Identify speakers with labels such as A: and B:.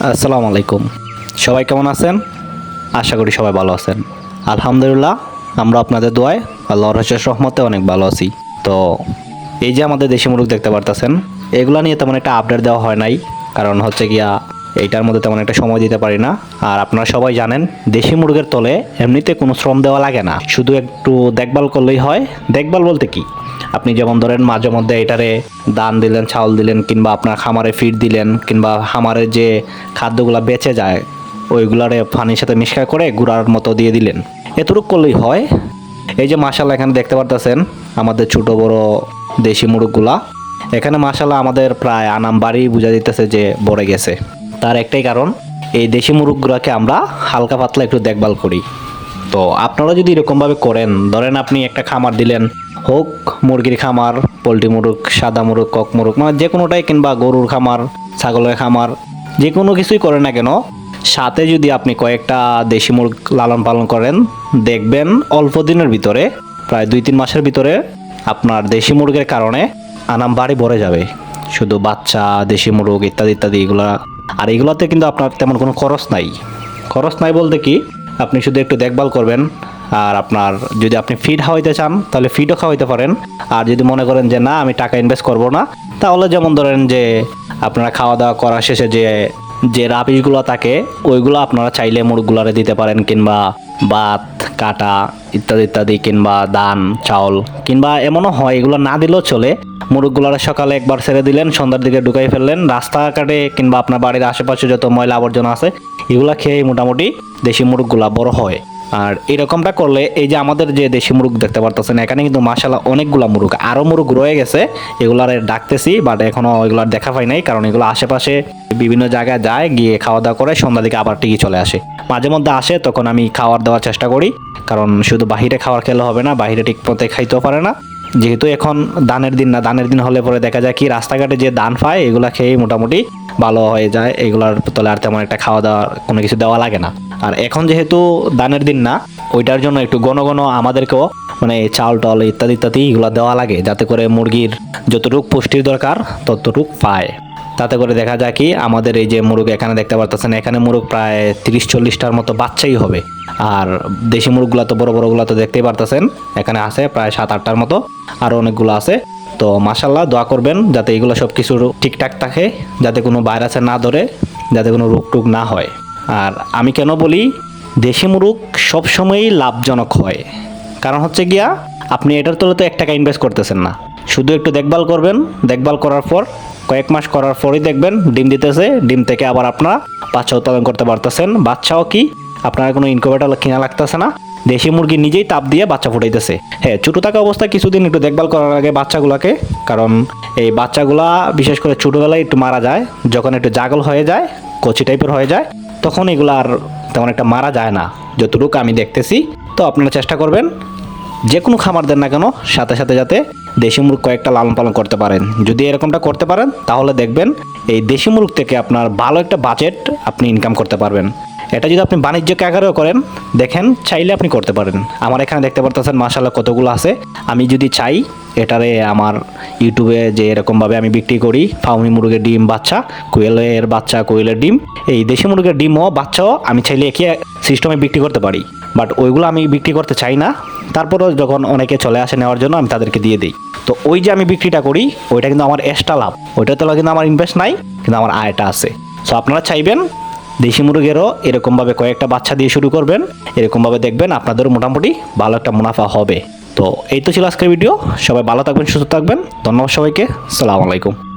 A: আসসালামু আলাইকুম। সবাই কেমন আছেন? আশা করি সবাই ভালো আছেন। আলহামদুলিল্লাহ, আমরা আপনাদের দোয়ায় আল্লাহর হাসের রহমতে অনেক ভালো আছি। তো, এই যে আমাদের দেশি মুরগ দেখতে পারতেছেন, এগুলা নিয়ে তেমন একটা আপডেট দেওয়া হয় নাই। কারণ হচ্ছে গিয়া, এইটার মধ্যে তেমন একটা সময় দিতে পারি না। আর আপনারা সবাই জানেন, দেশি মুরগের তলে এমনিতে কোনো শ্রম দেওয়া লাগে না। শুধু একটু দেখভাল করলেই হয়। দেখভাল বলতে কি? আপনি যেমন ধরেন মাঝে মধ্যে এটারে দান দিলেন, চাউল দিলেন, কিংবা আপনার খামারে ফিড দিলেন, কিংবা খামারে যে খাদ্যগুলো বেঁচে যায়, ওইগুলারে পানির সাথে মিশকা করে গুঁড়ার মতো দিয়ে দিলেন। এতটুকু করলেই হয়। এই যে মাসাল্লাহ এখানে দেখতে পারতেছেন আমাদের ছোট বড় দেশি মুরগগুলা। এখানে মাসাল্লাহ আমাদের প্রায় আনাম বাড়ি বোঝা দিতেছে যে বড়ে গেছে। তার একটাই কারণ, এই দেশি মুরগগুলোকে আমরা হালকা পাতলা একটু দেখভাল করি। তো আপনারা যদি এরকমভাবে করেন, ধরেন আপনি একটা খামার দিলেন হোক, মুরগির খামার, পোলট্রি মুরগ, সাদা মুরগ, কক মুরগ মানে যে কোনোটাই কিংবা গরুর খামার, ছাগলের খামার, যে কোনো কিছুই করেন না কেন, সাথে যদি আপনি কয়েকটা দেশি মুরগ লালন পালন করেন, দেখবেন অল্প দিনের ভিতরে, প্রায় দুই তিন মাসের ভিতরে, আপনার দেশি মুরগের কারণে আনাম বাড়ি ভরে যাবে। শুধু বাচ্চা, দেশি মুরগ ইত্যাদি ইত্যাদি এগুলা, আর এগুলোতে কিন্তু আপনার তেমন কোনো খরচ নাই। খরচ নাই বলতে কি, আপনি শুধু একটু দেখভাল করবেন আর আপনার যদি আপনি ফিড খাওয়াইতে চান, তাহলে ফিডও খাওয়াইতে পারেন। আর যদি মনে করেন যে, না, আমি টাকা ইনভেস্ট করব না, তাহলে যেমন ধরেন যে, আপনারা খাওয়া দাওয়া করার শেষে যে যে রাবিশগুলো থাকে, ওইগুলো আপনারা চাইলে মুরগগুলারে দিতে পারেন, কিংবা ভাত, কাটা ইত্যাদি ইত্যাদি, কিংবা দান চাউল, কিংবা এমনও হয়, এগুলো না দিলেও চলে। মুরগগুলারে সকালে একবার ছেড়ে দিলেন, সন্ধ্যার দিকে ঢুকাই ফেললেন, রাস্তাঘাটে কিংবা আপনার বাড়ির আশেপাশে যত ময়লা আবর্জনা আছে, এগুলা খেয়ে মোটামুটি দেশি মুরগগুলা বড় হয়। আর এরকমটা করলে এই যে আমাদের যে দেশি মুরগ দেখতে পারতেছেন, এখানে কিন্তু মাসালা অনেকগুলো মুরগ আরও মুরগ রয়ে গেছে। এগুলার ডাকতেছি বাট এখনও এগুলার দেখা পাই নাই, কারণ এগুলো আশেপাশে বিভিন্ন জায়গায় যায়, গিয়ে খাওয়া দাওয়া করে, সন্ধ্যা দিকে আবার টিকি চলে আসে। মাঝে মধ্যে আসে, তখন আমি খাওয়ার দেওয়ার চেষ্টা করি, কারণ শুধু বাহিরে খাওয়ার খেলে হবে না, বাহিরে ঠিক মতো খাইতেও পারে না। যেহেতু এখন দানের দিন না, দানের দিন হলে পরে দেখা যায় কি রাস্তাঘাটে যে দান পায়, এগুলো খেয়েই মোটামুটি ভালো হয়ে যায়। এগুলার তলে আর তেমন একটা খাওয়া দাওয়া কোনো কিছু দেওয়া লাগে না। আর এখন যেহেতু দানের দিন না, ওইটার জন্য একটু ঘন ঘন আমাদেরকেও মানে চাল, টল ইত্যাদি ইত্যাদি এগুলো দেওয়া লাগে, যাতে করে মুরগির যতটুক পুষ্টির দরকার ততটুক পায়। তাতে করে দেখা যায় কি আমাদের এই যে মুরগ এখানে দেখতে পারতেছেন, এখানে মুরগ প্রায় তিরিশ চল্লিশটার মতো বাচ্চাই হবে। আর দেশি মুরগগুলো তো বড় বড়গুলো তো দেখতেই পারতেছেন, এখানে আছে প্রায় সাত আটটার মতো আরও অনেকগুলো আছে। তো মাসাল্লাহ দোয়া করবেন যাতে এগুলো সব কিছু ঠিকঠাক থাকে, যাতে কোনো ভাইরাসে না ধরে, যাতে কোনো রোগ টুক না হয়। আর আমি কেন বলি, দেশি মুরগ সবসময়ই লাভজনক হয়। কারণ হচ্ছে গিয়া, আপনি এটার তলে তো এক টাকা ইনভেস্ট করতেছেন না। শুধু একটু দেখভাল করবেন, দেখভাল করার পর কয়েক মাস করার পরই দেখবেন ডিম দিতেছে, ডিম থেকে আবার আপনারা বাচ্চা উৎপাদন করতে পারতেছেন। বাচ্চাও কি? আপনার কোনো ইনকোভেটার কিনা লাগতেছে না। দেশি মুরগি নিজেই তাপ দিয়ে বাচ্চা ফুটাইতেছে। হ্যাঁ ছোটো থাকা অবস্থায় কিছুদিন একটু দেখভাল করার আগে বাচ্চাগুলোকে, কারণ এই বাচ্চাগুলা বিশেষ করে ছোটোবেলায় একটু মারা যায়, যখন একটু জাগল হয়ে যায়, কচি টাইপের হয়ে যায়, তখন এগুলো আর তেমন একটা মারা যায় না, যতটুকু আমি দেখতেছি। তো আপনারা চেষ্টা করবেন যে কোনো খামার দেন না কেন, সাথে সাথে যাতে দেশি মুরগ কয়েকটা লালন পালন করতে পারেন। যদি এরকমটা করতে পারেন, তাহলে দেখবেন এই দেশি মুরগ থেকে আপনার ভালো একটা বাজেট আপনি ইনকাম করতে পারবেন। এটা যদি আপনি বাণিজ্যিক আকারেও করেন, দেখেন চাইলে আপনি করতে পারেন। আমার এখানে দেখতে পারতেছেন মাসাল্লাহ কতগুলো আছে। আমি যদি চাই, এটারে আমার ইউটিউবে যে এরকমভাবে আমি বিক্রি করি, ফাউমি মুরগের ডিম, বাচ্চা, কোয়েলের বাচ্চা, কোয়েলের ডিম, এই দেশি মুরগের ডিমও, বাচ্চাও আমি চাইলে একই সিস্টেমে বিক্রি করতে পারি। বাট ওইগুলো আমি বিক্রি করতে চাই না। তারপরেও যখন অনেকে চলে আসে নেওয়ার জন্য, আমি তাদেরকে দিয়ে দিই। তো ওই যে আমি বিক্রিটা করি, ওইটা কিন্তু আমার এক্সট্রা লাভ। ওইটাতে কিন্তু আমার ইনভেস্ট নাই, কিন্তু আমার আয়টা আছে। সো আপনারা চাইবেন, দেশি মুরগেরও এরকমভাবে কয়েকটা বাচ্চা দিয়ে শুরু করবেন, এরকমভাবে দেখবেন আপনাদেরও মোটামুটি ভালো একটা মুনাফা হবে। তো, এই তো ছিল আজকের ভিডিও সবাই ভালো থাকবেন, সুস্থ থাকবেন। ধন্যবাদ সবাইকে। সালাম আলাইকুম।